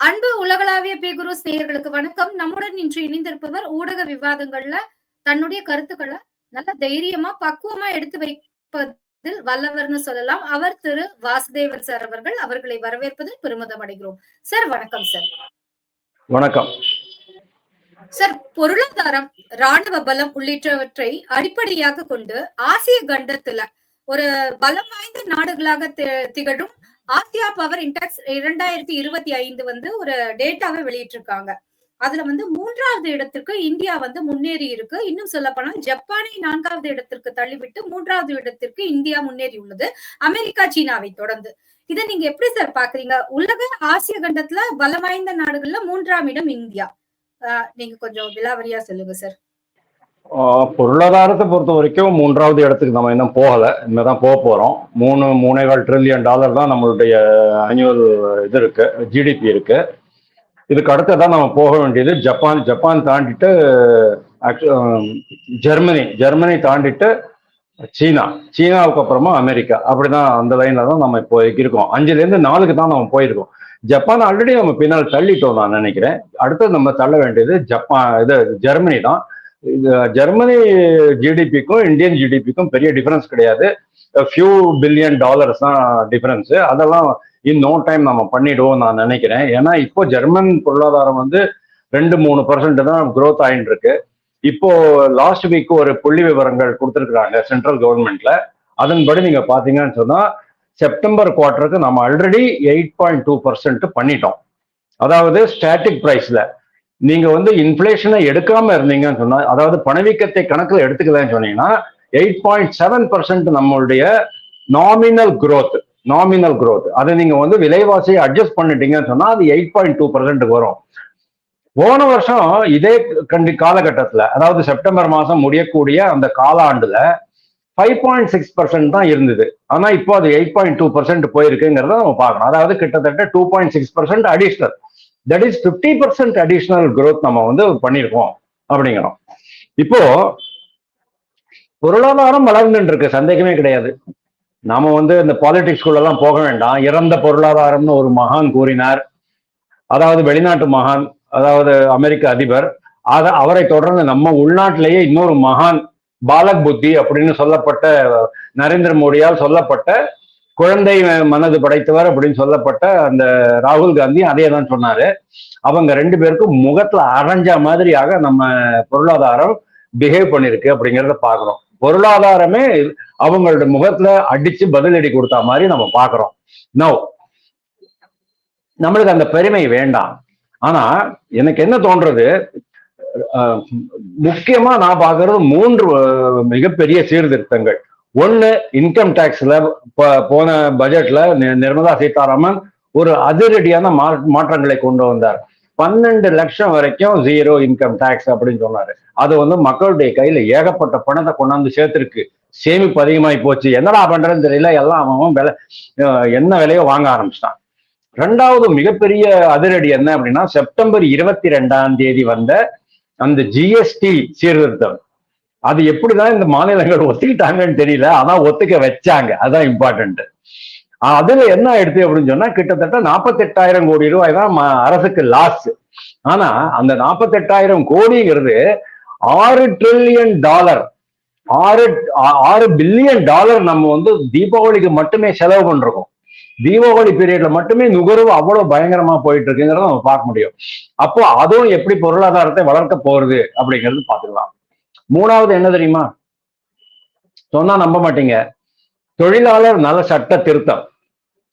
அன்பு உலகளாவிய பேகுரு நேயர்களுக்கு வணக்கம். நம்முடன் இன்று இணைந்திருப்பவர் ஊடக விவாதங்கள்ல தன்னுடைய கருத்துக்களை நல்ல தைரியமா பக்குவமா எடுத்து வைப்பதில் வல்லவர்னு சொல்லலாம். அவர் திரு வாசுதேவன் சார் அவர்கள் அவர்களை வரவேற்பதில் பெருமிதம் அடைகிறோம். சார் வணக்கம் சார். வணக்கம். சார் பொருளாதாரம் ராணுவ பலம் உள்ளிட்டவற்றை அடிப்படையாக கொண்டு ஆசிய கண்டத்துல ஒரு பலம் வாய்ந்த நாடுகளாக திகழும் ஆசியா பவர் இன்டெக்ஸ் இரண்டாயிரத்தி இருபத்தி ஐந்து வந்து ஒரு டேட்டாவை வெளியிட்டிருக்காங்க. அதுல வந்து மூன்றாவது இடத்திற்கு இந்தியா வந்து முன்னேறி இருக்கு. இன்னும் சொல்ல போனா ஜப்பானை நான்காவது இடத்திற்கு தள்ளிவிட்டு மூன்றாவது இடத்திற்கு இந்தியா முன்னேறி உள்ளது. அமெரிக்கா சீனாவை தொடர்ந்து. இதை நீங்க எப்படி சார் பாக்குறீங்க? உலக ஆசிய கண்டத்துல பலம் வாய்ந்த நாடுகள்ல மூன்றாம் இடம் இந்தியா. ஆஹ் நீங்க கொஞ்சம் விலாவரியா சொல்லுங்க சார். பொருளாதாரத்தை பொறுத்த வரைக்கும் மூன்றாவது இடத்துக்கு நம்ம இன்னும் போகலை. இனிமேல் தான் போக போகிறோம் மூணு மூணேகால் ட்ரில்லியன் டாலர் தான் நம்மளுடைய ஆனுவல் இது இருக்கு ஜிடிபி இருக்கு. இதுக்கு அடுத்ததான் நம்ம போக வேண்டியது ஜப்பான். ஜப்பான் தாண்டிட்டு actu- ஜெர்மனி. ஜெர்மனி தாண்டிட்டு சீனா. சீனாவுக்கு அப்புறமா அமெரிக்கா. அப்படிதான் அந்த லைன்ல தான் நம்ம இப்போ இருக்கோம். அஞ்சுலேருந்து நாலுக்கு தான் நம்ம போயிருக்கோம். ஜப்பான் ஆல்ரெடி நம்ம பின்னால் தள்ளிட்டோம் நான் நினைக்கிறேன். அடுத்து நம்ம தள்ள வேண்டியது ஜப்பான் இது ஜெர்மனி தான். இது ஜெர்மனி ஜிடிபிக்கும் இந்தியன் ஜிடிபிக்கும் பெரிய டிஃபரன்ஸ் கிடையாது. ஃபியூ பில்லியன் டாலர்ஸ் தான் டிஃபரன்ஸு அதெல்லாம் இன் நோ டைம் நம்ம பண்ணிடுவோம் நான் நினைக்கிறேன். ஏன்னா இப்போ ஜெர்மன் பொருளாதாரம் வந்து ரெண்டு மூணு பர்சன்ட் தான் க்ரோத் ஆயிட்டு இருக்கு இப்போ லாஸ்ட் வீக் ஒரு புள்ளி விவரங்கள் கொடுத்துருக்குறாங்க சென்ட்ரல் கவர்மெண்ட்ல அதன்படி நீங்க பாத்தீங்கன்னு சொன்னா செப்டம்பர் குவார்டருக்கு நம்ம already eight point two percent பண்ணிட்டோம். அதாவது ஸ்டாட்டிக் பிரைஸ்ல நீங்க வந்து இன்ஃபிளேஷனை எடுக்காம இருந்தீங்கன்னு சொன்னா அதாவது பணவீக்கத்தை கணக்குல எடுத்துக்கலன்னு சொன்னீங்கன்னா எயிட் பாயிண்ட் செவன் பர்சன்ட் நம்மளுடைய நாமினல் குரோத் நாமினல் குரோத் அதை நீங்க வந்து விலைவாசியை அட்ஜஸ்ட் பண்ணிட்டீங்கன்னு சொன்னா அது எயிட் பாயிண்ட் டூ பர்சன்ட் வரும். போன வருஷம் இதே கண்டி காலகட்டத்துல அதாவது செப்டம்பர் மாதம் முடியக்கூடிய அந்த காலாண்டுல ஃபைவ் பாயிண்ட் சிக்ஸ் பர்சன்ட் தான் இருந்தது. ஆனால் இப்போ அது எயிட் பாயிண்ட் டூ பர்சன்ட் போயிருக்குங்கிறத நம்ம பார்க்கணும். அதாவது கிட்டத்தட்ட two point six percent additional that is fifty percent additional growth நம்ம வந்து பண்ணியிருக்கோம் அப்படிங்கிறோம். இப்போ பொருளாதாரம் வளர்ந்துட்டு இருக்கு சந்தேகமே கிடையாது. நாம வந்து இந்த பாலிடிக்ஸ்குள்ளெல்லாம் எல்லாம் போக வேண்டாம். இறந்த பொருளாதாரம்னு ஒரு மகான் கூறினார். அதாவது வெளிநாட்டு மகான் அதாவது அமெரிக்க அதிபர். அத அவரை தொடர்ந்து நம்ம உள்நாட்டிலேயே இன்னொரு மகான் பாலக் புத்தி அப்படின்னு சொல்லப்பட்ட நரேந்திர மோடியால் சொல்லப்பட்ட குழந்தை மனது படைத்தவர் அப்படின்னு சொல்லப்பட்ட அந்த ராகுல் காந்தி அதே தான் சொன்னாரு. அவங்க ரெண்டு பேருக்கும் முகத்துல அரைஞ்ச மாதிரியாக நம்ம பொருளாதாரம் பிஹேவ் பண்ணிருக்கு அப்படிங்கிறத பாக்குறோம். பொருளாதாரமே அவங்களோட முகத்துல அடிச்சு பதிலடி கொடுத்த மாதிரி நம்ம பாக்குறோம். நோ நம்மளுக்கு அந்த பெருமை வேண்டாம். ஆனா எனக்கு என்ன தோன்றது? முக்கியமா நான் பார்க்கறது மூன்று மிகப்பெரிய சீர்திருத்தங்கள். ஒன்று இன்கம் டேக்ஸ்ல போன பட்ஜெட்ல நி- நிர்மலா சீதாராமன் ஒரு அதிரடியான மா- மாற்றங்களை கொண்டு வந்தார். பன்னெண்டு லட்சம் வரைக்கும் ஜீரோ இன்கம் டேக்ஸ் அப்படின்னு சொன்னாரு. அது வந்து மக்களுடைய கையில ஏகப்பட்ட பணத்தை கொண்டாந்து சேர்த்திருக்கு. சேமிப்பு அதிகமாகி போச்சு. என்னடா பண்றதுன்னு தெரியல. எல்லாம் அவன் விலை என்ன விலையோ வாங்க ஆரம்பிச்சிட்டான். ரெண்டாவது மிகப்பெரிய அதிரடி என்ன அப்படின்னா செப்டம்பர் இருபத்தி ரெண்டாம் தேதி வந்த அந்த ஜிஎஸ்டி சீர்திருத்தம். அது எப்படிதான் இந்த மாநிலங்கள் ஒத்துக்கிட்டாங்கன்னு தெரியல ஆனா ஒத்துக்க வச்சாங்க. அதான் இம்பார்ட்டன்ட் அதுல என்ன ஆயிடுச்சு அப்படின்னு சொன்னா கிட்டத்தட்ட நாற்பத்தெட்டாயிரம் கோடி ரூபாய் தான் அரசுக்கு லாஸ் ஆனா அந்த நாற்பத்தெட்டாயிரம் கோடிங்கிறது ஆறு ட்ரில்லியன் டாலர் ஆறு ஆறு பில்லியன் டாலர் நம்ம வந்து தீபாவளிக்கு மட்டுமே செலவு பண்றோம். தீபாவளி பீரியட்ல மட்டுமே நுகர்வு அவ்வளவு பயங்கரமா போயிட்டு இருக்குங்கிறத நம்ம பார்க்க முடியும். அப்போ அதுவும் எப்படி பொருளாதாரத்தை வளர்க்க போறது அப்படிங்கிறது பாத்துக்கலாம் மூணாவது என்ன தெரியுமா? சொன்னா நம்ப மாட்டீங்க. தொழிலாளர் நல சட்ட திருத்தம்.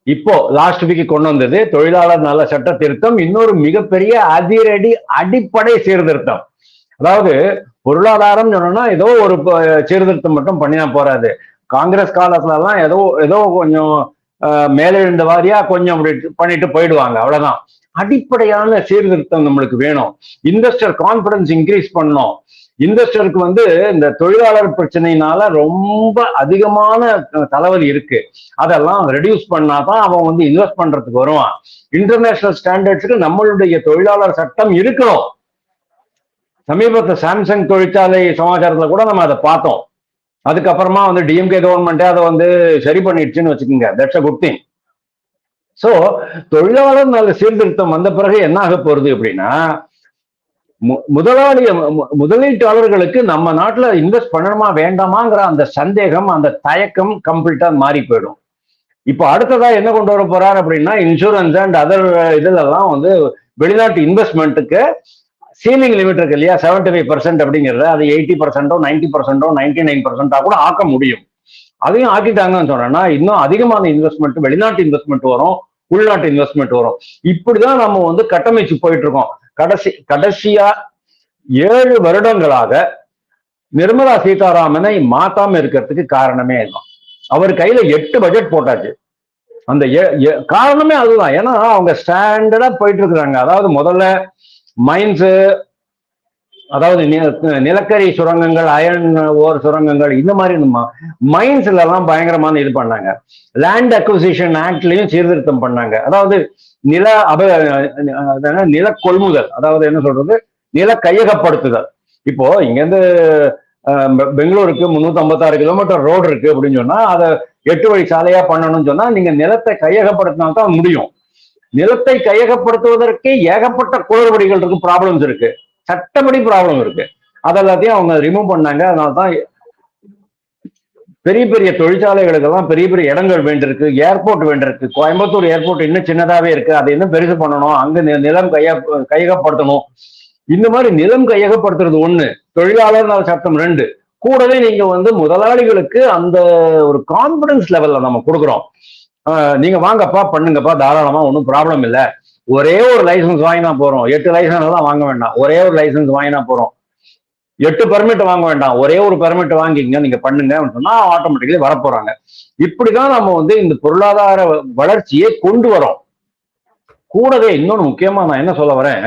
இப்போ லாஸ்ட் வீக் கொண்டு வந்தது தொழிலாளர் நல சட்ட திருத்தம் இன்னொரு மிகப்பெரிய அதிரடி அடிப்படை சீர்திருத்தம். அதாவது பொருளாதாரம் சொன்னோம்னா ஏதோ ஒரு சீர்திருத்தம் மட்டும் பண்ணினா போறாது. காங்கிரஸ் காலத்துல எல்லாம் ஏதோ ஏதோ கொஞ்சம் அஹ், மேலெழுந்த வாரியா கொஞ்சம் அப்படி பண்ணிட்டு போயிடுவாங்க அவ்வளவுதான். அடிப்படையான சீர்திருத்தம் நம்மளுக்கு வேணும். இன்வெஸ்டர் கான்பிடன்ஸ் இன்க்ரீஸ் பண்ணணும். இன்வெஸ்டருக்கு வந்து இந்த தொழிலாளர் பிரச்சனையினால ரொம்ப அதிகமான தலைவலி இருக்கு. அதெல்லாம் ரெடியூஸ் பண்ணாதான் அவன் வந்து இன்வெஸ்ட் பண்றதுக்கு வருவான். இன்டர்நேஷனல் ஸ்டாண்டர்ட்ஸுக்கு நம்மளுடைய தொழிலாளர் சட்டம் இருக்கணும். சமீபத்தில் சாம்சங் தொழிற்சாலை சமாச்சாரத்துல கூட நம்ம அதை பார்த்தோம். அதுக்கப்புறமா வந்து டிஎம்கே கவர்மெண்ட்டே அதை வந்து சரி பண்ணிடுச்சுன்னு வச்சுக்கோங்க. That's a good thing so தொழிலாளர் நல சீர்திருத்தம் வந்த பிறகு என்ன ஆக போறது அப்படின்னா மு- முதலாளி முதலீட்டாளர்களுக்கு நம்ம நாட்டுல இன்வெஸ்ட் பண்ணணுமா வேண்டாமாங்கிற அந்த சந்தேகம் அந்த தயக்கம் கம்ப்ளீட்டா மாறி போயிடும். இப்போ அடுத்ததா என்ன கொண்டு வர போறாரு அப்படின்னா இன்சூரன்ஸ் அண்ட் அதர் இதுலெல்லாம் வந்து வெளிநாட்டு இன்வெஸ்ட்மெண்ட்டுக்கு சீலிங் லிமிட் இருக்கு இல்லையா? செவன்டி ஃபைவ் பர்சன்ட் அப்படிங்கிறத அது எயிட்டி பர்சன்டோ நைன்டி பர்சன்டோ நைன்டி நைன் பர்சன்டா கூட ஆக்க முடியும். அதையும் ஆக்கிட்டாங்கன்னு சொன்னேன்னா இன்னும் அதிகமான இன்வெஸ்ட்மெண்ட் வெளிநாட்டு இன்வெஸ்ட்மெண்ட் வரும் உள்நாட்டு இன்வெஸ்ட்மெண்ட் வரும். இப்படிதான் நம்ம வந்து கட்டமைச்சு போயிட்டு இருக்கோம் கடைசி கடைசியா ஏழு வருடங்களாக நிர்மலா சீதாராமனை மாத்தாம இருக்கிறதுக்கு காரணமே இதுதான் அவர் கையில எட்டு பட்ஜெட் போட்டாச்சு. அந்த ஏ- காரணமே அதுதான். ஏன்னா அவங்க ஸ்டாண்டர்டா போயிட்டு இருக்கிறாங்க அதாவது முதல்ல மைன்ஸு அதாவது நிலக்கரி சுரங்கங்கள் அயன் ஓர் சுரங்கங்கள் இந்த மாதிரி மைன்ஸ்ல எல்லாம் பயங்கரமான இது பண்ணாங்க. லேண்ட் அக்விசிஷன் ஆக்ட்லயும் சீர்திருத்தம் பண்ணாங்க. அதாவது நில அப நில கொள்முதல் அதாவது என்ன சொல்றது? நில கையகப்படுத்துதல். இப்போ இங்க இருந்து பெங்களூருக்கு முந்நூத்தி ஐம்பத்தாறு கிலோமீட்டர் ரோடு இருக்கு அப்படின்னு சொன்னா அதை எட்டு வழி சாலையா பண்ணணும்னு சொன்னா நீங்க நிலத்தை கையகப்படுத்தினா தான் முடியும். நிலத்தை கையகப்படுத்துவதற்கே ஏகப்பட்ட குளறுபடிகள் இருக்கு ப்ராப்ளம்ஸ் இருக்கு. சட்டப்படி ப்ராப்ளம் இருக்கு. அதெல்லாத்தையும் அவங்க ரிமூவ் பண்ணாங்க. அதனால தான் பெரிய பெரிய தொழிற்சாலைகளுக்கெல்லாம் பெரிய பெரிய இடங்கள் வேண்டியிருக்கு. ஏர்போர்ட் வேண்டியிருக்கு. கோயம்புத்தூர் ஏர்போர்ட் இன்னும் சின்னதாவே இருக்கு. அதை இன்னும் பெருசு பண்ணணும். அங்க நி- நிலம் கைய கையகப்படுத்தணும். இந்த மாதிரி நிலம் கையகப்படுத்துறது ஒண்ணு. தொழிலாளர் நல சட்டம் ரெண்டு. கூடவே நீங்க வந்து முதலாளிகளுக்கு அந்த ஒரு கான்பிடன்ஸ் லெவல்ல நம்ம கொடுக்குறோம். நீங்க வாங்கப்பா பண்ணுங்கப்பா தாராளமா ஒன்றும் ப்ராப்ளம் இல்லை. ஒரே ஒரு லைசன்ஸ் வாங்கினா போறோம். எட்டு லைசன்ஸ் தான் வாங்க வேண்டாம். ஒரே ஒரு லைசன்ஸ் வாங்கினா போறோம். எட்டு பெர்மிட் வாங்க வேண்டாம். ஒரே ஒரு பெர்மிட் வாங்கிங்க நீங்க பண்ணுங்க சொன்னா ஆட்டோமேட்டிக்கலி வரப்போறாங்க. இப்படிதான் நம்ம வந்து இந்த பொருளாதார வளர்ச்சியை கொண்டு வரோம். கூடவே இன்னொன்று முக்கியமா நான் என்ன சொல்ல வரேன்?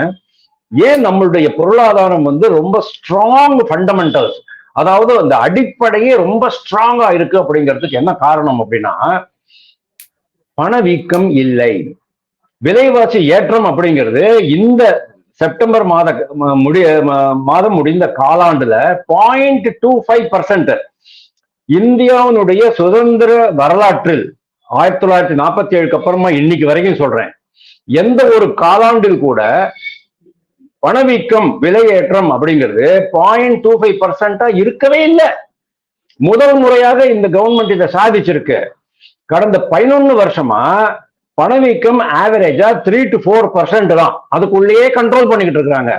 ஏன் நம்மளுடைய பொருளாதாரம் வந்து ரொம்ப ஸ்ட்ராங் ஃபண்டமெண்டல்ஸ் அதாவது அந்த அடிப்படையே ரொம்ப ஸ்ட்ராங்கா இருக்கு அப்படிங்கிறதுக்கு என்ன காரணம் அப்படின்னா பணவீக்கம் இல்லை. விலைவாசி ஏற்றம் அப்படிங்கிறது இந்த செப்டம்பர் மாத முடிய மாதம் முடிந்த காலாண்டுல பாயிண்ட் டூ ஃபைவ் பர்சன்ட் இந்தியாவினுடைய சுதந்திர வரலாற்றில் ஆயிரத்தி தொள்ளாயிரத்தி நாற்பத்தி ஏழுக்கு அப்புறமா இன்னைக்கு வரைக்கும் சொல்றேன். எந்த ஒரு காலாண்டில் கூட பணவீக்கம் விலையேற்றம் அப்படிங்கிறது பாயிண்ட் டூ ஃபைவ் பர்சன்டா இருக்கவே இல்லை. முதல் முறையாக இந்த கவர்மெண்ட் இதை சாதிச்சிருக்கு. கடந்த பதினொன்னு வருஷமா பணவீக்கம் ஆவரேஜா த்ரீ டு ஃபோர் பர்சன்ட் தான். அதுக்குள்ளேயே கண்ட்ரோல் பண்ணிக்கிட்டு இருக்காங்க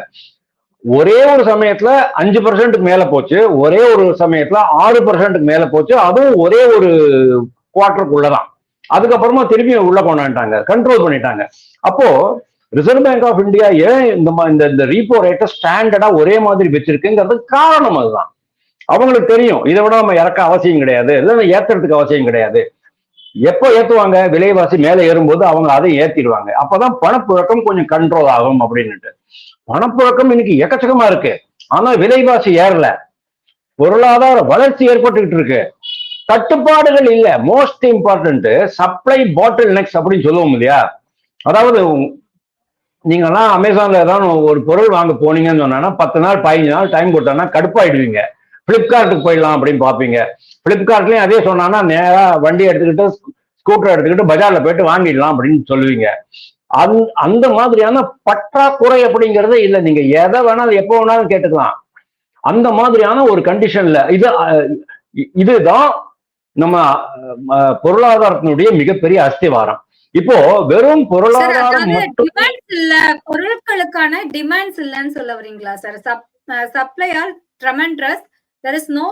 ஒரே ஒரு சமயத்துல அஞ்சு பர்சன்ட்டுக்கு மேல போச்சு ஒரே ஒரு சமயத்துல ஆறு பர்சன்ட்டுக்கு மேல போச்சு அதுவும் ஒரே ஒரு குவார்டருக்குள்ளதான் அதுக்கப்புறமா திரும்பி உள்ள கொண்டாண்டாங்க கண்ட்ரோல் பண்ணிட்டாங்க. அப்போ ரிசர்வ் பேங்க் ஆஃப் இந்தியா ஏன் இந்த மா- இந்த இந்த ரீப்போ ரேட்டை ஸ்டாண்டர்டா ஒரே மாதிரி வச்சிருக்குங்கிறது காரணம் அதுதான். அவங்களுக்கு தெரியும் இதை விட நம்ம இறக்க அவசியம் கிடையாது இல்லைன்னா ஏத்துறதுக்கு அவசியம் கிடையாது. எப்போ ஏற்றுவாங்க விலைவாசி மேலே ஏறும்போது அவங்க அதை ஏற்றிடுவாங்க அப்போதான் பணப்புழக்கம் கொஞ்சம் கண்ட்ரோல் ஆகும் அப்படின்னுட்டு. பணப்புழக்கம் இன்னைக்கு எக்கச்சக்கமா இருக்கு. ஆனா விலைவாசி ஏறல. பொருளாதார வளர்ச்சி ஏற்பட்டுக்கிட்டு இருக்கு. தட்டுப்பாடுகள் இல்ல. Most important supply bottleneck அப்படின்னு சொல்லுவோம் இல்லையா? அதாவது நீங்கெல்லாம் அமேசான்ல ஏதாவது ஒரு பொருள் வாங்க போனீங்கன்னு சொன்னா பத்து நாள் பதினஞ்சு நாள் டைம் கொடுத்தாங்கன்னா கடுப்பாயிடுவீங்க. பிளிப்கார்ட்டுக்கு போயிடலாம் அப்படின்னு பார்ப்பீங்க. பிளிப்கார்ட்லயும் அதே சொன்னாங்கன்னா நேரா வண்டி எடுத்துக்கிட்டு ஸ்கூட்டர் எடுத்துக்கிட்டு பஜார்ல போயிட்டு வாங்கிடலாம் அப்படின்னு சொல்லுவீங்க. அந் அந்த மாதிரியான பற்றாக்குறை அப்படிங்கறது இல்ல. நீங்க எதை வேணாலும் எப்போ வேணாலும் கேட்டுக்கலாம். அந்த மாதிரியான ஒரு கண்டிஷன்ல இது இதுதான் நம்ம பொருளாதாரத்தினுடைய மிகப்பெரிய அஸ்திவாரம். இப்போ வெறும் பொருளாதாரம் இல்ல பொருட்களுக்கான டிமாண்ட்ஸ் இல்லன்னு சொல்ல வரீங்களா sir? Supply all tremendous there is no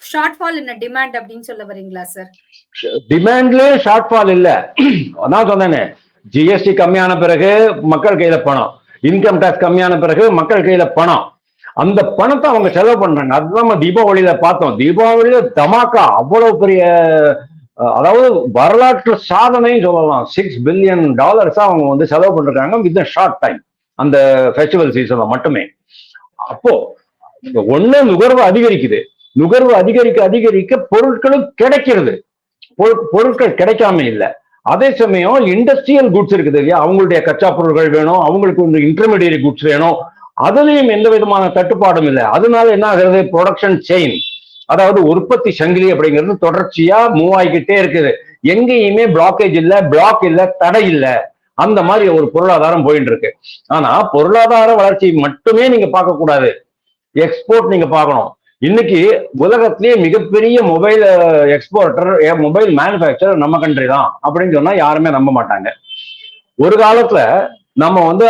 short fall என்ன டிமாண்ட் அப்படின்னு சொல்ல வரீங்களா சார் டிமாண்ட்ல ஷார்ட் ஃபால் இல்ல. நான் சொன்னேனே. ஜிஎஸ்டி கம்மியான பிறகு மக்கள் கையில பணம். இன்கம் டேக்ஸ் கம்மியான பிறகு மக்கள் கையில பணம். அந்த பணத்தை அவங்க செலவு பண்றாங்க. அதுதான் நம்ம தீபாவளியில பார்த்தோம். தீபாவளியில தமாக்கா அவ்வளவு பெரிய அதாவது வரலாற்று சாதனையும் சொல்லலாம். சிக்ஸ் பில்லியன் டாலர்ஸ் அவங்க வந்து செலவு பண்றாங்க வித் ஷார்ட் டைம் அந்த ஃபெஸ்டிவல் சீசன்ல மட்டுமே. அப்போ இந்த ஒண்ணு நுகர்வு அதிகரிக்குது. நுகர்வு அதிகரிக்க அதிகரிக்க பொருட்களும் கிடைக்கிறது. பொருட்கள் கிடைக்காம இல்லை. அதே சமயம் இண்டஸ்ட்ரியல் குட்ஸ் இருக்குது இல்லையா? அவங்களுடைய கச்சா பொருட்கள் வேணும் அவங்களுக்கு வந்து இன்டர்மீடியட் குட்ஸ் வேணும். அதுலேயும் எந்த விதமான தட்டுப்பாடும் இல்லை. அதனால என்ன ஆகுறது? ப்ரொடக்ஷன் செயின் அதாவது உற்பத்தி சங்கிலி அப்படிங்கிறது தொடர்ச்சியா மூவ் ஆகிக்கிட்டே இருக்குது. எங்கேயுமே பிளாக்கேஜ் இல்ல பிளாக் இல்ல தடை இல்ல. அந்த மாதிரி ஒரு பொருளாதாரம் போயிட்டு இருக்கு. ஆனா பொருளாதார வளர்ச்சி மட்டுமே நீங்க பார்க்க கூடாது எக்ஸ்போர்ட் நீங்க பார்க்கணும். இன்னைக்கு உலகத்திலேயே மிகப்பெரிய மொபைல் எக்ஸ்போர்ட்டர் மொபைல் மேனுஃபேக்சர் நம்ம கண்ட்ரி தான் அப்படின்னு சொன்னா யாருமே நம்ப மாட்டாங்க. ஒரு காலத்துல நம்ம வந்து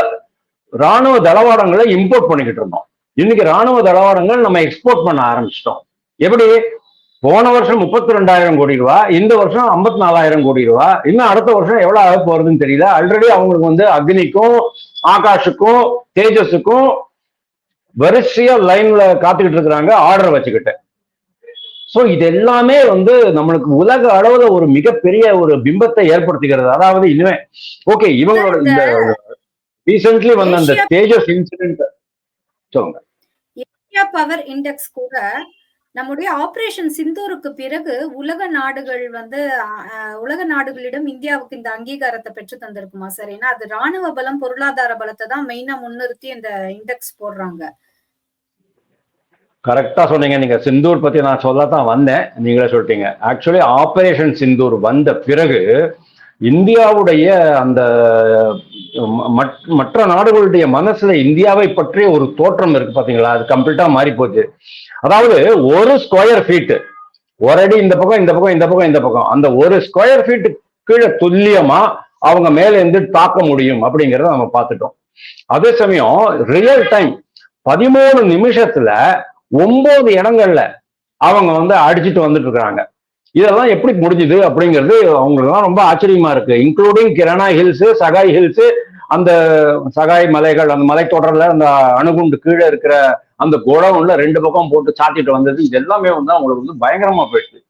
ராணுவ தளவாடங்களை இம்போர்ட் பண்ணிக்கிட்டு இருந்தோம். இன்னைக்கு ராணுவ தளவாடங்கள் நம்ம எக்ஸ்போர்ட் பண்ண ஆரம்பிச்சிட்டோம். எப்படி? போன வருஷம் முப்பத்தி ரெண்டாயிரம் கோடி ரூபா இந்த வருஷம் ஐம்பத்தி நாலாயிரம் கோடி ரூபா இன்னும் அடுத்த வருஷம் எவ்வளவு ஆக போறதுன்னு தெரியல. ஆல்ரெடி அவங்களுக்கு வந்து அக்னிக்கும் ஆகாஷுக்கும் தேஜஸுக்கும் வரிசையா லைன்ல காத்துக்கிட்டு இருக்கிறாங்க ஆர்டர் வச்சுக்கிட்டு. சோ இது எல்லாமே வந்து நம்மளுக்கு உலக அளவுல ஒரு மிகப்பெரிய ஒரு பிம்பத்தை ஏற்படுத்துகிறது அதாவது இனிமே ஓகே இவங்களோட இந்த ரீசென்ட்லி வந்த அந்த தேஜஸ் இன்சிடென்ட் சொல்லுங்க. பவர் இண்டெக்ஸ் கூட நம்முடைய ஆபரேஷன் சிந்தூருக்கு பிறகு உலக நாடுகள் வந்து உலக நாடுகளிடம் இந்தியாவுக்கு இந்த அங்கீகாரத்தை பெற்று தந்திருக்குமா சார்? ஏன்னா அது ராணுவ பலம் பொருளாதார பலத்தை தான் மெயினா முன்னிறுத்தி இந்த இண்டெக்ஸ் போடுறாங்க. கரெக்டாக சொன்னீங்க. நீங்கள் சிந்தூர் பற்றி நான் சொல்லத்தான் வந்தேன். நீங்களே சொல்லிட்டீங்க. ஆக்சுவலி ஆப்ரேஷன் சிந்தூர் வந்த பிறகு இந்தியாவுடைய அந்த ம- மற்ற நாடுகளுடைய மனசுல இந்தியாவை பற்றிய ஒரு தோற்றம் இருக்கு பாத்தீங்களா? அது கம்ப்ளீட்டா மாறி போச்சு. அதாவது ஒரு ஸ்கொயர் ஃபீட் ஒரு அடி இந்த பக்கம் இந்த பக்கம் இந்த பக்கம் இந்த பக்கம். அந்த ஒரு ஸ்கொயர் ஃபீட் கீழே துல்லியமா அவங்க மேல இருந்து தாக்க முடியும் அப்படிங்கறத நம்ம பார்த்துட்டோம். அதே சமயம் ரியல் டைம் பதிமூணு நிமிஷத்துல ஒன்பது இடங்கள்ல அவங்க வந்து அடிச்சுட்டு வந்துட்டு இருக்கிறாங்க இதெல்லாம் எப்படி முடிஞ்சுது அப்படிங்கிறது அவங்களுக்கு ரொம்ப ஆச்சரியமா இருக்கு. Including Kirana hills Sagai hills அந்த சகாய் மலைகள் அந்த மலைத்தொடரில் அந்த அணுகுண்டு கீழே இருக்கிற அந்த குடவுன்ல ரெண்டு பக்கம் போட்டு சாத்திட்டு வந்தது. இது எல்லாமே வந்து அவங்களுக்கு வந்து பயங்கரமா போயிடுச்சு.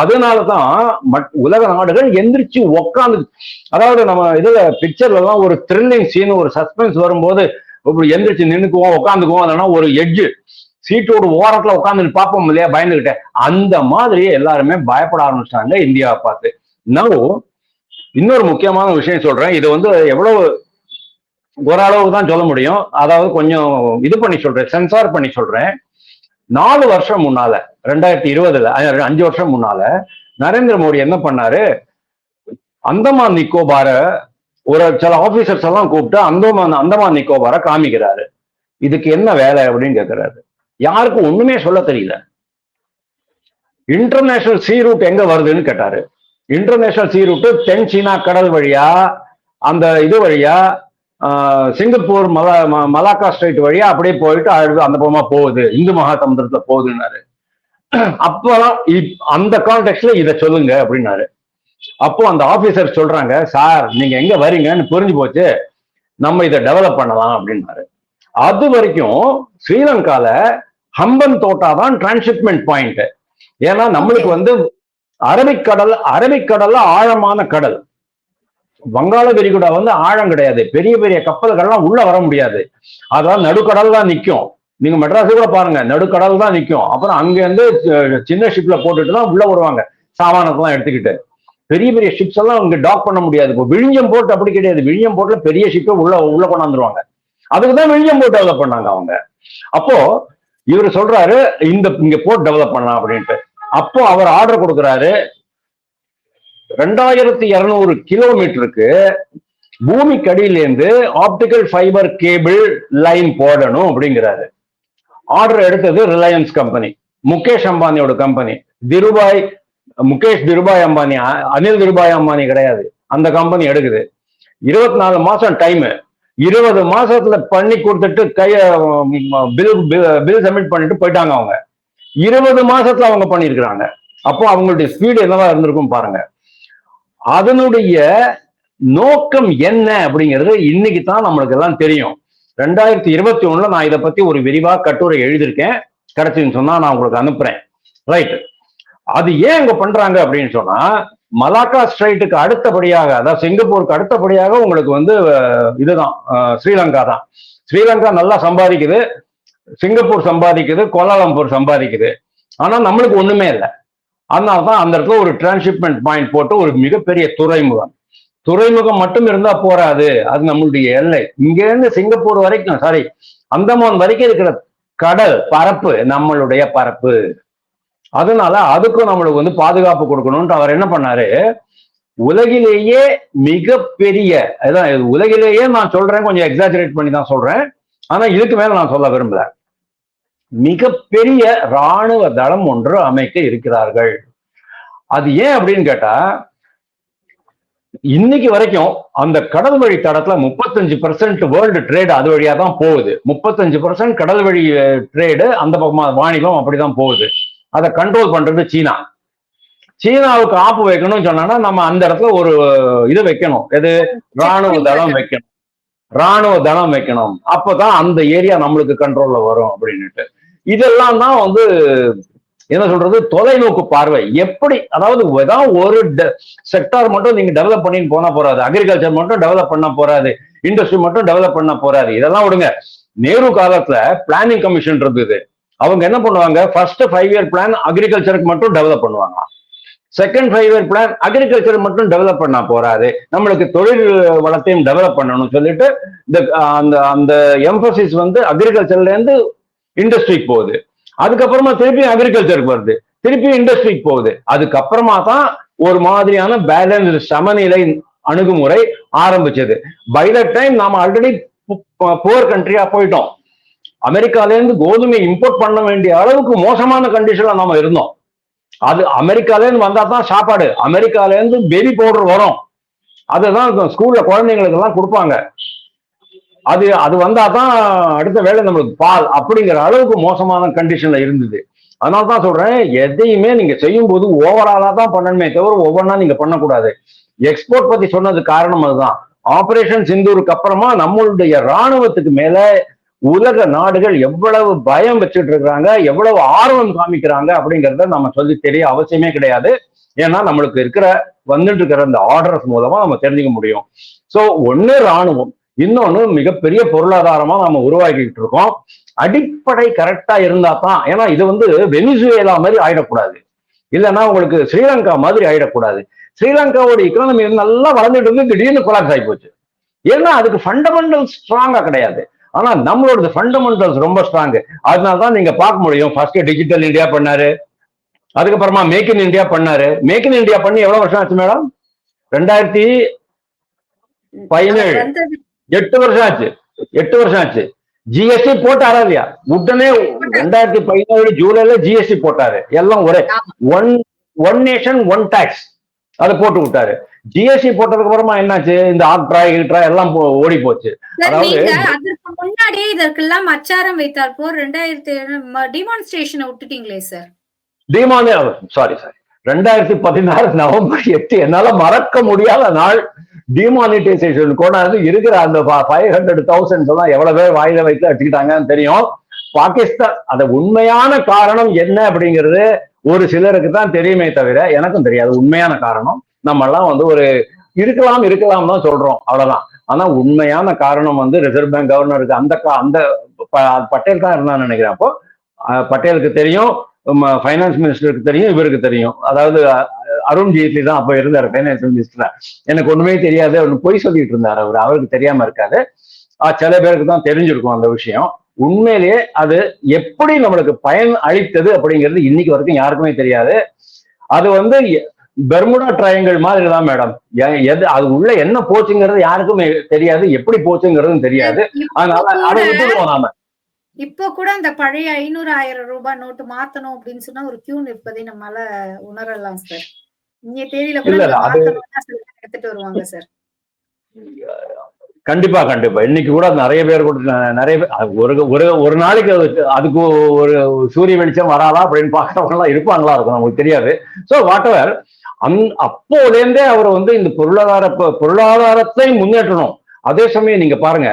அதனாலதான் மட் உலக நாடுகள் எந்திரிச்சு உக்காந்து அதாவது நம்ம இதுல பிக்சர்ல எல்லாம் ஒரு த்ரில்லிங் சீன் ஒரு சஸ்பென்ஸ் வரும்போது எந்திரிச்சு நின்னுக்குவோம் உட்காந்துக்குவோம் அதனால ஒரு எட்ஜு சீட்டோட ஓரத்துல உட்காந்து பார்ப்போம் இல்லையா? பயந்துகிட்ட. அந்த மாதிரி எல்லாருமே பயப்பட ஆரம்பிச்சிட்டாங்க இந்தியாவை பார்த்து. நவ் இன்னொரு முக்கியமான விஷயம் சொல்றேன். இது வந்து எவ்வளவு ஓரளவுக்கு தான் சொல்ல முடியும். அதாவது கொஞ்சம் இது பண்ணி சொல்றேன் சென்சார் பண்ணி சொல்றேன். நாலு வருஷம் முன்னால ரெண்டாயிரத்தி இருபதுல அஞ்சு வருஷம் முன்னால நரேந்திர மோடி என்ன பண்ணாரு? அந்தமான் நிக்கோபார ஒரு சில ஆபீசர்ஸ் எல்லாம் கூப்பிட்டு அந்தமான் அந்தமான் நிக்கோபார காமிக்கிறாரு. இதுக்கு என்ன வேலை அப்படின்னு கேட்கிறாரு யாருக்கும் ஒண்ணுமே சொல்ல தெரியல. இன்டர்நேஷனல் சீ ரூட் எங்க வருதுன்னு கேட்டாரு. இன்டர்நேஷனல் சீ ரூட் தென் சீனா கடல் வழியா அந்த இது வழியா சிங்கப்பூர் மலா ம- மலாக்கா ஸ்ட்ரைட் வழியா அப்படியே போயிட்டு அழுது அந்த பக்கமா போகுது. இந்து மகா சமுதிரத்துல போகுதுன்னாரு. அப்பதான் இப்- அந்த கான்டெக்ட்ல இதை சொல்லுங்க அப்படின்னாரு. அப்போ அந்த ஆபீசர் சொல்றாங்க சார் நீங்க எங்க வரீங்கன்னு புரிஞ்சு போச்சு. நம்ம இதை டெவலப் பண்ணலாம் அப்படின்னாரு. அது வரைக்கும் ஸ்ரீலங்கால ஹம்பன் தோட்டா தான் டிரான்ஸ்ஷிப்மெண்ட் பாயிண்ட் ஏன்னா நம்மளுக்கு வந்து அரபிக்கடல் அரபிக்கடல்ல ஆழமான கடல். வங்காள விரிகுடா வந்து ஆழம் கிடையாது. பெரிய பெரிய கப்பல்கள்லாம் உள்ள வர முடியாது. அதான் நடுக்கடல் தான் நிற்கும் நீங்க மெட்ராஸ் கூட பாருங்க நடுக்கடல் தான் நிற்கும் அப்புறம் அங்க இருந்து சின்ன ஷிப்ல போட்டுட்டு தான் உள்ள வருவாங்க. சாமானத்தெல்லாம் எடுத்துக்கிட்டு. பெரிய பெரிய ஷிப்ஸ் எல்லாம் அங்க டாக் பண்ண முடியாது. இப்போ விழிஞ்சம் போட்டு அப்படி கிடையாது. விழிஞ்சம் போட்டுல பெரிய ஷிப்பை உள்ள உள்ள கொண்டாந்துருவாங்க. அதுக்கு தான் விழிஞ்சம் போட்டு டெவலப் பண்ணாங்க அவங்க. அப்போ இவர் சொல்றாரு இந்த இங்க போர்ட் டெவலப் பண்ணலாம் அப்படின்ட்டு. அப்போ அவர் ஆர்டர் கொடுக்குறாரு ரெண்டாயிரத்தி இருநூறு கிலோமீட்டருக்கு பூமிக்கு அடியிலேருந்து ஆப்டிக்கல் ஃபைபர் கேபிள் லைன் போடணும் அப்படிங்கிறாரு. ஆர்டர் எடுத்தது ரிலையன்ஸ் கம்பெனி முகேஷ் அம்பானியோட கம்பெனி திருபாய் முகேஷ் திருபாய் அம்பானி அனில் திருபாய் அம்பானி கிடையாது. அந்த கம்பெனி எடுக்குது. இருபத்தி நாலு மாசம் டைம் இருபது மாசத்துல பண்ணி கொடுத்துட்டு கைய பில் பில் சப்மிட் பண்ணிட்டு போயிட்டாங்க அவங்க. இருபது மாசத்துல அவங்க பண்ணியிருக்கிறாங்க. அப்போ அவங்களுடைய ஸ்பீடு என்னவா இருந்திருக்கும் பாருங்க. அதனுடைய நோக்கம் என்ன அப்படிங்கிறது இன்னைக்கு தான் நம்மளுக்கு எல்லாம் தெரியும். ரெண்டாயிரத்தி இருபத்தி ஒண்ணுல நான் இதை பத்தி ஒரு விரிவா கட்டுரை எழுதியிருக்கேன். கிடைச்சுன்னு சொன்னா நான் உங்களுக்கு அனுப்புறேன். ரைட் அது ஏன் அங்க பண்றாங்க அப்படின்னு சொன்னா மலாக்கா ஸ்ட்ரைட்டுக்கு அடுத்தபடியாக அதாவது சிங்கப்பூருக்கு அடுத்தபடியாக உங்களுக்கு வந்து இதுதான் ஸ்ரீலங்கா தான். ஸ்ரீலங்கா நல்லா சம்பாதிக்குது. Singapore சம்பாதிக்குது Kuala Lumpur சம்பாதிக்குது. ஆனா நம்மளுக்கு ஒண்ணுமே இல்லை. அதனால தான் அந்த இடத்துல ஒரு டிரான்ஸ்ஷிப்மெண்ட் பாயிண்ட் போட்டு ஒரு மிகப்பெரிய துறைமுகம். துறைமுகம் மட்டும் இருந்தா போராது. அது நம்மளுடைய எல்லை. இங்கேருந்து சிங்கப்பூர் வரைக்கும் சாரி அந்தமான் வரைக்கும் இருக்கிற கடல் பரப்பு நம்மளுடைய பரப்பு. அதனால அதுக்கும் நம்மளுக்கு வந்து பாதுகாப்பு கொடுக்கணும்ட்டு அவர் என்ன பண்ணாரு? உலகிலேயே மிகப்பெரிய அதான் இது உலகிலேயே நான் சொல்றேன் கொஞ்சம் எக்ஸாஜரேட் பண்ணி தான் சொல்றேன். ஆனா இதுக்கு மேல நான் சொல்ல விரும்பல. மிகப்பெரிய ராணுவ தளம் ஒன்று அமைக்க இருக்கிறார்கள். அது ஏன் அப்படின்னு கேட்டா இன்னைக்கு வரைக்கும் அந்த கடல் வழி தடத்துல முப்பத்தஞ்சு பர்சன்ட் வேர்ல்டு ட்ரேடு அது வழியா தான் போகுது. முப்பத்தஞ்சு பர்சன்ட் கடல் வழி ட்ரேடு அந்த பக்கமா வாணிபம் அப்படிதான் போகுது. அதை கண்ட்ரோல் பண்றது சீனா. சீனாவுக்கு ஆப்பு வைக்கணும்னு சொன்னா நம்ம அந்த இடத்துல ஒரு இது வைக்கணும். எது? ராணுவ தளம் வைக்கணும். ராணுவ தளம் வைக்கணும். அப்பதான் அந்த ஏரியா நம்மளுக்கு கண்ட்ரோல்ல வரும் அப்படின்னுட்டு. இதெல்லாம் தான் வந்து என்ன சொல்றது? தொலைநோக்கு பார்வை. எப்படி? அதாவது ஏதாவது ஒரு செக்டார் மட்டும் நீங்க டெவலப் பண்ணின்னு போனா போறாது. அக்ரிகல்ச்சர் மட்டும் டெவலப் பண்ண போறாது. இண்டஸ்ட்ரி மட்டும் டெவலப் பண்ண போறாது. இதெல்லாம் விடுங்க. நேரு காலத்துல பிளானிங் கமிஷன் இருந்தது. அவங்க என்ன பண்ணுவாங்க? ஃபர்ஸ்ட் ஃபைவ் இயர் பிளான் அக்ரிகல்ச்சருக்கு மட்டும் டெவலப் பண்ணுவாங்க. Second five year plan agriculture மட்டும் டெவலப் பண்ண போறாது. நம்மளுக்கு தொழில் வளத்தையும் டெவலப் பண்ணணும்னு சொல்லிட்டு இந்த அந்த அந்த எம்பசிஸ் வந்து அக்ரிகல்ச்சர்ல இருந்து இண்டஸ்ட்ரிக்கு போகுது. அதுக்கப்புறமா திருப்பி அக்ரிகல்ச்சருக்கு வருது. திருப்பி இண்டஸ்ட்ரிக்கு போகுது. அதுக்கப்புறமா தான் ஒரு மாதிரியான பேலன்ஸ் சமநிலை அணுகுமுறை ஆரம்பிச்சது. பை த டைம் நாம ஆல்ரெடி போர் கண்ட்ரியா போயிட்டோம். அமெரிக்காலேருந்து கோதுமை இம்போர்ட் பண்ண வேண்டிய அளவுக்கு மோசமான கண்டிஷன்ல நாம இருந்தோம். அது அமெரிக்காலேருந்து வந்தா தான் சாப்பாடு. அமெரிக்காலேருந்து பேபி பவுடர் வரும். அதுதான் ஸ்கூல்ல குழந்தைங்களுக்கு எல்லாம் கொடுப்பாங்க. அது அது வந்தா தான் அடுத்த வேலை நம்மளுக்கு பால் அப்படிங்கிற அளவுக்கு மோசமான கண்டிஷன்ல இருந்தது. அதனால தான் சொல்றேன் எதையுமே நீங்க செய்யும் போது ஓவராலா தான் பண்ணணுமே தவிர ஒவ்வொன்றா நீங்க பண்ணக்கூடாது. எக்ஸ்போர்ட் பத்தி சொன்னது காரணம் அதுதான். ஆபரேஷன் சிந்தூருக்கு அப்புறமா நம்மளுடைய ராணுவத்துக்கு மேல உலக நாடுகள் எவ்வளவு பயம் வச்சுட்டு இருக்கிறாங்க எவ்வளவு ஆர்வம் காமிக்கிறாங்க அப்படிங்கிறத நம்ம சொல்லி தெரிய அவசியமே கிடையாது. ஏன்னா நம்மளுக்கு இருக்கிற வந்துட்டு இருக்கிற அந்த ஆர்டர்ஸ் மூலமா நம்ம தெரிஞ்சுக்க முடியும். சோ ஒண்ணு ராணுவம் இன்னொன்னு மிகப்பெரிய பொருளாதாரமா நம்ம உருவாக்கிட்டு இருக்கோம். அடிப்படை கரெக்டா இருந்தா தான் ஏன்னா இது வந்து வெனிசுவேலா மாதிரி ஆயிடக்கூடாது. இல்லைன்னா உங்களுக்கு ஸ்ரீலங்கா மாதிரி ஆயிடக்கூடாது. ஸ்ரீலங்காவோட இக்கனாமி நல்லா வளர்ந்துட்டு இருந்து திடீர்னு கொலாப்ஸ் ஆகி போச்சு. ஏன்னா அதுக்கு ஃபண்டமெண்டல் ஸ்ட்ராங்கா கிடையாது. ஆனா நம்மளோட ஃபண்டமெண்டல்ஸ் ரொம்ப ஸ்ட்ராங் அதனால தான் நீங்க பார்க்க முடியும். ஃபர்ஸ்ட் டிஜிட்டல் இந்தியா பண்ணாரு. அதுக்கப்புறமா மேக் இன் இந்தியா பண்ணாரு. மேக் இன் இந்தியா பண்ணி எவ்வளவு வருஷம் ஆச்சு மேடம் ரெண்டாயிரத்தி பதினேழு. எட்டு வருஷம் ஆச்சு. எட்டு வருஷம் ஆச்சு. ஜிஎஸ்டி போட்டாரா இல்லையா? உடனே ரெண்டாயிரத்தி பதினேழு ஜூலைல ஜிஎஸ்டி போட்டாரு. எல்லாம் ஒரே. One one nation one tax அதை போட்டு விட்டாரு. ஜிஎஸ்டி போட்டதுக்கு அப்புறமா என்னாச்சு? இந்த ஆக்ட்ரா ஈட்ரா எல்லாம் ஓடி போச்சு அதாவது முன்னாடியே இதற்கெல்லாம் அச்சாரம் வைத்தார் போர் ரெண்டாயிரத்தி டிமான்ஸ்ட்ரேஷனை விட்டுட்டீங்களே சார் டிமானே சாரி சாரி ரெண்டாயிரத்தி பதினாறு நவம்பர் எட்டு என்னால மறக்க முடியாத நாள். டிமானிட்டைசேஷன் கொண்டாந்து இருக்கிற அந்த ஃபைவ் ஹண்ட்ரட் தௌசண்ட்ஸ் எல்லாம் எவ்வளவு பேர் வாயில வைத்து அடிச்சுக்கிட்டாங்கன்னு தெரியும். பாகிஸ்தான் அந்த உண்மையான காரணம் என்ன அப்படிங்கிறது ஒரு சிலருக்கு தான் தெரியுமே தவிர எனக்கும் தெரியாது. உண்மையான காரணம். நம்ம எல்லாம் வந்து ஒரு இருக்கலாம் இருக்கலாம் தான் சொல்றோம். அவ்வளவுதான். ஆனா உண்மையான காரணம் வந்து ரிசர்வ் பேங்க் கவர்னருக்கு அந்த அந்த பட்டேல் தான் இருந்தான்னு நினைக்கிறேன் அப்போ. பட்டேலுக்கு தெரியும் ஃபைனான்ஸ் மினிஸ்டருக்கு தெரியும் இவருக்கு தெரியும். அதாவது அருண் ஜேட்லி தான் அப்போ இருந்தார் ஃபைனான்ஸ் மினிஸ்டரா எனக்கு ஒண்ணுமே தெரியாது ஒன்று பொய் சொல்லிட்டு இருந்தார் அவர். அவருக்கு தெரியாம இருக்காது சில பேருக்கு தான் தெரிஞ்சிருக்கும் அந்த விஷயம். உண்மையிலேயே அது எப்படி நம்மளுக்கு பயன் அளித்தது அப்படிங்கிறது இன்னைக்கு வரைக்கும் யாருக்குமே தெரியாது. அது வந்து பெர்முடா ட்ரையங்கள் மாதிரி தான் மேடம் எது அது உள்ள என்ன போச்சுங்கிறது யாருக்கும் தெரியாது. எப்படி போச்சுங்கிறதும் தெரியாது. அதனால அதை விட்டுருவோம் நாம. இப்போ கூட அந்த பழைய ஐநூறு ஆயிரம் ரூபாய் நோட்டு மாத்தணும் அப்படின்னு சொன்னா ஒரு கியூ நிற்பதை நம்மளால உணரலாம் சார் இங்க தேதியில கூட எடுத்துட்டு வருவாங்க சார் கண்டிப்பா கண்டிப்பா. இன்னைக்கு கூட நிறைய பேர் கூட நிறைய பேர் ஒரு ஒரு ஒரு நாளைக்கு அதுக்கு ஒரு சூரிய வெளிச்சம் வராதா அப்படின்னு பாக்குறவங்க எல்லாம் இருப்பாங்களா இருக்கும் நமக்கு தெரியாது. சோ வாட் எவர் அந் அப்போலேருந்தே அவர் வந்து இந்த பொருளாதார பொருளாதாரத்தை முன்னேற்றணும். அதே சமயம் நீங்க பாருங்க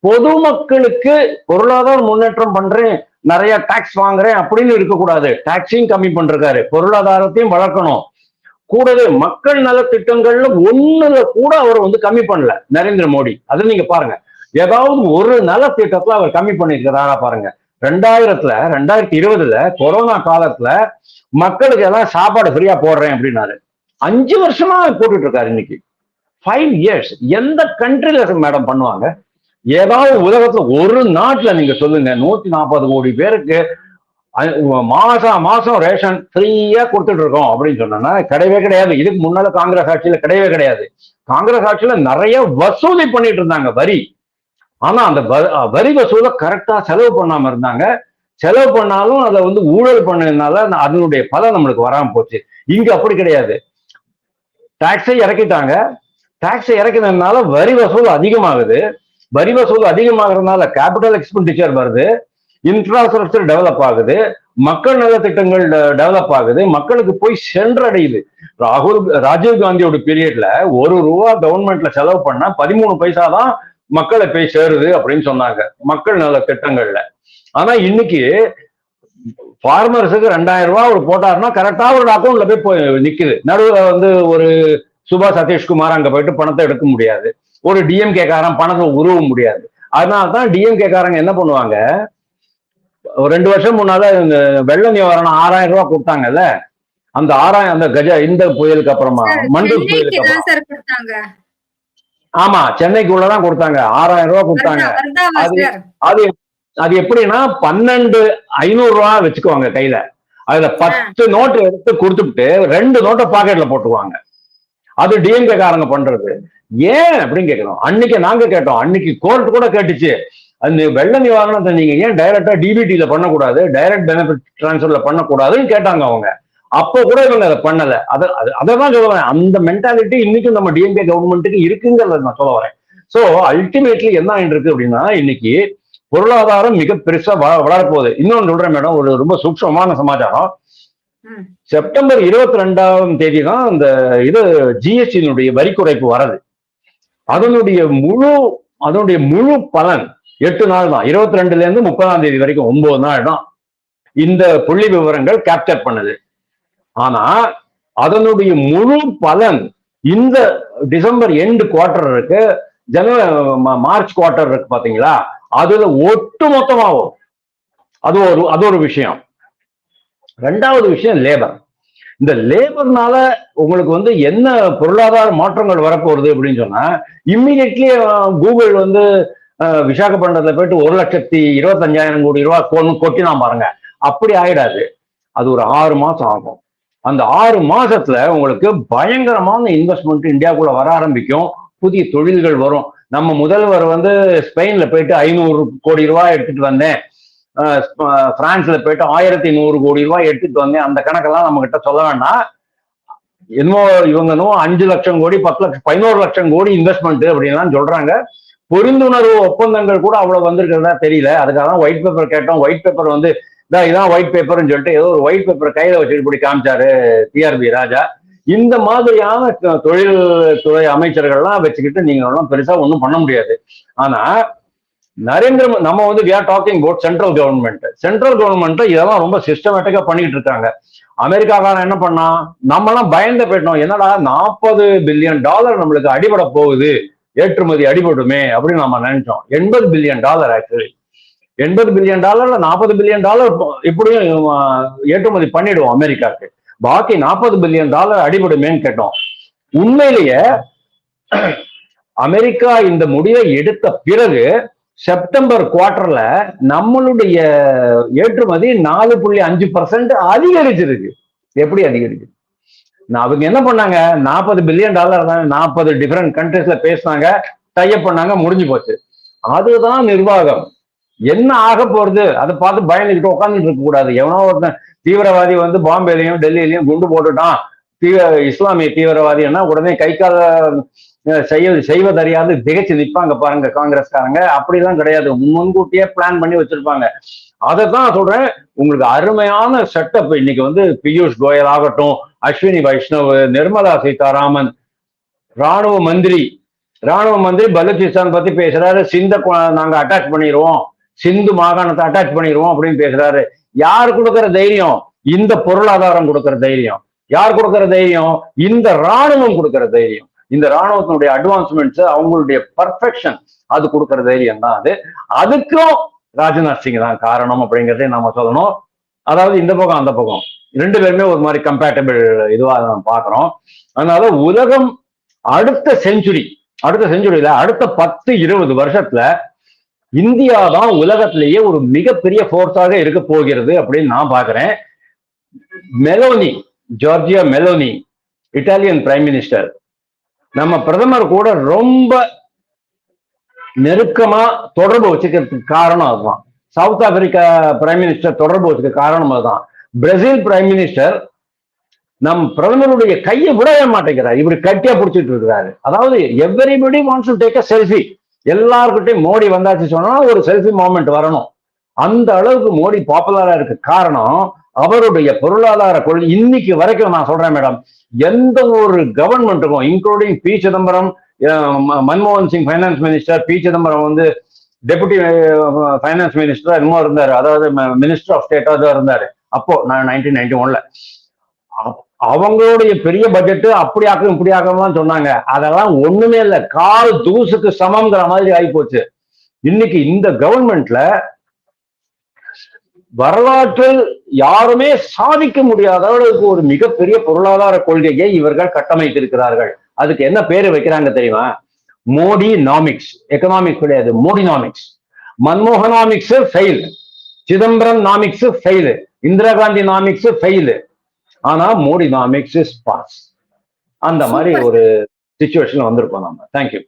பொதுமக்களுக்கு பொருளாதார முன்னேற்றம் பண்றேன் நிறைய டாக்ஸ் வாங்குறேன் அப்படின்னு இருக்கக்கூடாது. டாக்ஸையும் கம்மி பண்றாரு பொருளாதாரத்தையும் வளர்க்கணும். கூடவே மக்கள் நல திட்டங்கள்ல ஒண்ணுல கூட அவர் வந்து கம்மி பண்ணல நரேந்திர மோடி. அது நீங்க பாருங்க. ஏதாவது ஒரு நல திட்டத்துல அவர் கம்மி பண்ணிருக்கிறாரா பாருங்க. ரெண்டாயிரத்துல ரெண்டாயிரத்தி இருபதுல கொரோனா காலத்துல மக்களுக்கு எல்லாம் சாப்பாடு ஃப்ரீயா போடுறேன் அப்படின்னாரு. அஞ்சு வருஷமா போட்டுட்டு இருக்காரு இன்னைக்கு. ஃபைவ் இயர்ஸ் எந்த கண்ட்ரில மேடம் பண்ணுவாங்க? ஏதாவது உலகத்துல ஒரு நாட்டுல நீங்க சொல்லுங்க. நூத்தி நாற்பது கோடி பேருக்கு மாசம் மாசம் ரேஷன் ஃப்ரீயா கொடுத்துட்டு இருக்கோம் அப்படின்னு சொன்னா கிடையவே கிடையாது. இதுக்கு முன்னால காங்கிரஸ் ஆட்சியில கிடையவே கிடையாது. காங்கிரஸ் ஆட்சியில நிறைய வசூலி பண்ணிட்டு இருந்தாங்க வரி. ஆனா அந்த வரி வசூலை கரெக்டா செலவு பண்ணாம இருந்தாங்க. செலவு பண்ணாலும் அதை வந்து ஊழல் பண்ணதுனால அதனுடைய பலன் நம்மளுக்கு வராம போச்சு. இங்க அப்படி கிடையாது. டாக்ஸை இறக்கிட்டாங்க. டாக்ஸை இறக்கினதுனால வரி வசூல் அதிகமாகுது. வரி வசூல் அதிகமாகிறதுனால கேபிட்டல் எக்ஸ்பெண்டிச்சர் வருது. இன்ஃப்ராஸ்ட்ரக்சர் டெவலப் ஆகுது. மக்கள் நலத்திட்டங்கள் டெவலப் ஆகுது. மக்களுக்கு போய் சென்றடையுது. ராகுல் ராஜீவ் காந்தியோட பீரியட்ல ஒரு ரூபா கவர்மெண்ட்ல செலவு பண்ணா பதிமூணு பைசா தான் மக்களை போய் சேருது அப்படின்னு சொன்னாங்க. மக்கள் நல திட்டங்கள்ல. ஆனா இன்னைக்கு ஃபார்மர்ஸுக்கு ரெண்டாயிரம் ரூபாய் ஒரு போட்டாருன்னா கரெக்டா ஒரு அக்கௌண்ட்ல போய் போய் நிக்குது. நடுவுல வந்து ஒரு சுபா சதீஷ்குமார் அங்க போயிட்டு பணத்தை எடுக்க முடியாது. ஒரு டிஎம்கே காரன் பணத்தை உருவ முடியாது. அதனால தான் டிஎம்கே காரங்க என்ன பண்ணுவாங்க? ரெண்டு வருஷம் முன்னால இந்த வெள்ள நிவாரணம் ஆறாயிரம் ரூபாய் கொடுத்தாங்கல்ல. அந்த ஆறாயிரம் அந்த கஜ இந்த புயலுக்கு அப்புறமா மண்டல் புயலுக்கு அப்புறம். ஆமா சென்னைக்குள்ளதான் கொடுத்தாங்க. ஆறாயிரம் ரூபாய் கொடுத்தாங்க. அது- அது அது எப்படின்னா பன்னெண்டு ஐநூறு ரூபா வச்சுக்குவாங்க கையில. அதுல பத்து நோட்டு எடுத்து கொடுத்துட்டு ரெண்டு நோட்டை பாக்கெட்ல போட்டுக்குவாங்க. அது டிஎம்கே காரங்க பண்றது. ஏன் அப்படின்னு கேட்கிறோம் அன்னைக்கு நாங்க கேட்டோம். அன்னைக்கு கோர்ட் கூட கேட்டுச்சு. அந்த வெள்ள நிவாரணத்தை நீங்க ஏன் டைரக்டா டிபிடில பண்ணக்கூடாது? டைரக்ட் பெனிஃபிட் டிரான்ஸ்ஃபர்ல பண்ணக்கூடாதுன்னு கேட்டாங்க அவங்க. அப்போ கூட இவங்க அதை பண்ணல. அதை அதை தான் சொல்ல வரேன். அந்த மென்டாலிட்டி இன்னைக்கும் நம்ம டிஎம்கே கவர்மெண்ட்டுக்கு இருக்குங்கிறத நான் சொல்ல வரேன். சோ அல்டிமேட்லி என்ன ஆயிட்டு இருக்கு அப்படின்னா இன்னைக்கு பொருளாதாரம் மிக பெருசா வள- வளரப்போகுது இன்னொன்னு சொல்றேன் மேடம் ஒரு ரொம்ப சூக்ஷமான சமாச்சாரம். செப்டம்பர் இருபத்தி ரெண்டாம் தேதி தான் அந்த இது ஜிஎஸ்டியினுடைய வரி குறைப்பு வரது அதனுடைய முழு அதனுடைய முழு பலன் எட்டு நாள் தான். இருபத்தி ரெண்டுல இருந்து முப்பதாம் தேதி வரைக்கும் ஒன்பது நாள் தான். இந்த புள்ளி விவரங்கள் கேப்சர் பண்ணுது. ஆனா அதனுடைய முழு பலன் இந்த டிசம்பர் எண்டு குவார்டர் இருக்கு ஜனவரி மார்ச் குவார்டர் இருக்கு பாத்தீங்களா? அதுல ஒட்டு மொத்தமாகும் அது ஒரு அது ஒரு விஷயம். ரெண்டாவது விஷயம் லேபர் இந்த லேபர்னால உங்களுக்கு வந்து என்ன பொருளாதார மாற்றங்கள் வரப்போகுது அப்படின்னு சொன்னா இம்மிடியட்லி கூகுள் வந்து விசாகப்பட்டினத்துல போயிட்டு ஒரு லட்சத்தி இருபத்தஞ்சாயிரம் கோடி ரூபாய் கொண்டு கொட்டினா பாருங்க. அப்படி ஆயிடாது. அது ஒரு ஆறு மாசம் ஆகும். அந்த ஆறு மாசத்துல உங்களுக்கு பயங்கரமான இன்வெஸ்ட்மெண்ட் இந்தியாவுக்குள்ள வர ஆரம்பிக்கும். புதிய தொழில்கள் வரும். நம்ம முதல்வர் வந்து ஸ்பெயின்ல போயிட்டு ஐநூறு கோடி ரூபாய் எடுத்துட்டு வந்தேன். பிரான்ஸ்ல போயிட்டு ஆயிரத்தி நூறு கோடி ரூபாய் எடுத்துட்டு வந்தேன். அந்த கணக்கெல்லாம் நம்ம கிட்ட சொல்ல வேண்டாம். என்னமோ இவங்க அஞ்சு லட்சம் கோடி பத்து லட்சம் பதினோரு லட்சம் கோடி இன்வெஸ்ட்மெண்ட் அப்படின்லாம் சொல்றாங்க. புரிந்துணர்வு ஒப்பந்தங்கள் கூட அவ்வளவு வந்திருக்கிறதா தெரியல. அதுக்காக தான் ஒயிட் பேப்பர் கேட்டோம். ஒயிட் பேப்பர் வந்து இதான் இதான் ஒயிட் பேப்பர்னு சொல்லிட்டு ஏதோ ஒரு ஒயிட் பேப்பர் கையில வச்சுட்டு இப்படி காமிச்சாரு டிஆர்பி ராஜா. இந்த மாதிரியான தொழில் தொழில்துறை அமைச்சர்கள்லாம் வச்சுக்கிட்டு நீங்க ஒன்றும் பெருசா ஒன்றும் பண்ண முடியாது. ஆனா நரேந்திர மோ- நம்ம வந்து we are talking about central government central government இதெல்லாம் ரொம்ப சிஸ்டமேட்டிக்கா பண்ணிட்டு இருக்காங்க. அமெரிக்காக்காரன் என்ன பண்ணான் நம்மலாம் பயந்து போயிட்டோம். என்னடா நாற்பது பில்லியன் டாலர் நம்மளுக்கு அடிபட போகுது. ஏற்றுமதி அடிபடுமே அப்படின்னு நம்ம நினைச்சோம். எண்பது பில்லியன் டாலர் ஆக்சுவலி எண்பது பில்லியன் டாலர்ல நாற்பது பில்லியன் டாலர் இப்படியும் ஏற்றுமதி பண்ணிடுவோம் அமெரிக்காக்கு பாக்கி நாற்பது பில்லியன் டாலர் அடிபடுமேன்னு கேட்டோம். உண்மையிலேயே அமெரிக்கா இந்த முடிவை எடுத்த பிறகு செப்டம்பர் குவார்டர்ல நம்மளுடைய ஏற்றுமதி நாலு புள்ளி அஞ்சு பர்சன்ட் அதிகரிச்சிருக்கு. எப்படி அதிகரிச்சு நான் அவங்க என்ன பண்ணாங்க? நாற்பது பில்லியன் டாலர் தானே நாற்பது டிஃப்ரெண்ட் கண்ட்ரிஸ்ல பேசினாங்க டைப் பண்ணாங்க முடிஞ்சு போச்சு. அதுதான் நிர்வாகம். என்ன ஆக போறது? அதை பார்த்து பயந்துக்கிட்டு உட்காந்துட்டு இருக்க கூடாது. எவனோ ஒருத்தன் தீவிரவாதி வந்து பாம்பேலையும் டெல்லியிலையும் குண்டு போட்டுட்டான். தீவிர இஸ்லாமிய தீவிரவாதின்னா உடனே கை கால செய்ய செய்வதறியாது திகைச்சு நிற்பாங்க பாருங்க காங்கிரஸ்காரங்க. அப்படிலாம் கிடையாது. முன்கூட்டியே பிளான் பண்ணி வச்சிருப்பாங்க. அதை தான் சொல்றேன். உங்களுக்கு அருமையான செட்டப் இன்னைக்கு வந்து பியூஷ் கோயல் ஆகட்டும் அஸ்வினி வைஷ்ணவ் நிர்மலா சீதாராமன் ராணுவ மந்திரி. ராணுவ மந்திரி பலூச்சிஸ்தான் பத்தி பேசுறாரு. சிந்த நாங்க அட்டாச் பண்ணிடுவோம் சிந்து மாகாணத்தை அட்டாச் பண்ணிடுவோம் அப்படின்னு பேசுறாரு. யார் கொடுக்குற தைரியம்? இந்த பொருளாதாரம் கொடுக்கற தைரியம். யார் கொடுக்குற தைரியம்? இந்த ராணுவம் கொடுக்கிற தைரியம். இந்த ராணுவத்தினுடைய அட்வான்ஸ்மெண்ட்ஸ் அவங்களுடைய பர்ஃபெக்ஷன் அது கொடுக்கிற தைரியம் தான் அது. அதுக்கும் ராஜ்நாத் சிங் தான் காரணம் அப்படிங்கிறதையும் நாம சொல்லணும். அதாவது இந்த பக்கம் அந்த பக்கம். ரெண்டு பேருமே ஒரு மாதிரி கம்பேட்டபிள் இதுவாக நம்ம பார்க்குறோம். அதனால உலகம் அடுத்த செஞ்சுரி அடுத்த செஞ்சுரியில அடுத்த பத்து இருபது வருஷத்துல இந்தியா தான் உலகத்திலேயே ஒரு மிகப்பெரிய ஃபோர்ஸாக இருக்க போகிறது அப்படின்னு நான் பாக்குறேன் Meloni Giorgia Meloni Italian prime minister நம்ம பிரதமர் கூட ரொம்ப நெருக்கமா தொடர்பு வச்சுக்கிறதுக்கு காரணம் அதுதான். சவுத் ஆப்பிரிக்கா பிரைம் மினிஸ்டர் தொடர்பு வச்சுக்க காரணம் அதுதான். பிரேசில் பிரைம் மினிஸ்டர் நம் பிரதமருடைய கையை விடவே மாட்டேங்கிறார். இவர் கட்டியா பிடிச்சிட்டு இருக்கிறாரு. அதாவது everybody wants to take a selfie எல்லாருக்கிட்டையும் மோடி வந்தாச்சு சொன்னா ஒரு செல்ஃபி மூமெண்ட் வரணும். அந்த அளவுக்கு மோடி பாப்புலரா இருக்கு காரணம் அவருடைய பொருளாதார கொள்கை இன்னைக்கு வரைக்கும் நான் சொல்றேன் மேடம் எந்த ஒரு கவர்மெண்ட்டுக்கும் இன்க்ளூடிங் பி சிதம்பரம் மன்மோகன் Singh finance minister P Chidambaram வந்து டெபுட்டி ஃபைனான்ஸ் மினிஸ்டர் என்னமோ இருந்தாரு. அதாவது மினிஸ்டர் ஆஃப் ஸ்டேட்டாக இருந்தாரு. அப்போ நான் நைன்டீன் நைன்டி ஒன்ல அவங்களுடைய பெரிய பட்ஜெட் அப்படி ஆக்கும் இப்படி ஆக்கம்லாம் சொன்னாங்க. அதெல்லாம் ஒண்ணுமே இல்ல. கால் தூசுக்கு சமம்ங்கிற மாதிரி ஆகி போச்சு இன்னைக்கு இந்த கவர்மெண்ட்ல வரலாற்றில் யாருமே சாதிக்க முடியாத அளவுக்கு ஒரு மிகப்பெரிய பொருளாதார கொள்கையை இவர்கள் கட்டமைத்திருக்கிறார்கள். அதுக்கு என்ன பேரு வைக்கிறாங்க தெரியுமா? மோடி நாமிக்ஸ் எக்கனாமிக்ஸ் கிடையாது. Modinomics Manmohanomics fail Chidambaranomics fail Indira Gandhinomics fail ஆனா மோடி நாமிக்ஸ் இஸ் பாஸ் அந்த மாதிரி. ஒரு சுச்சுவேஷன் வந்திருக்கோம் நம்ம தேங்க்யூ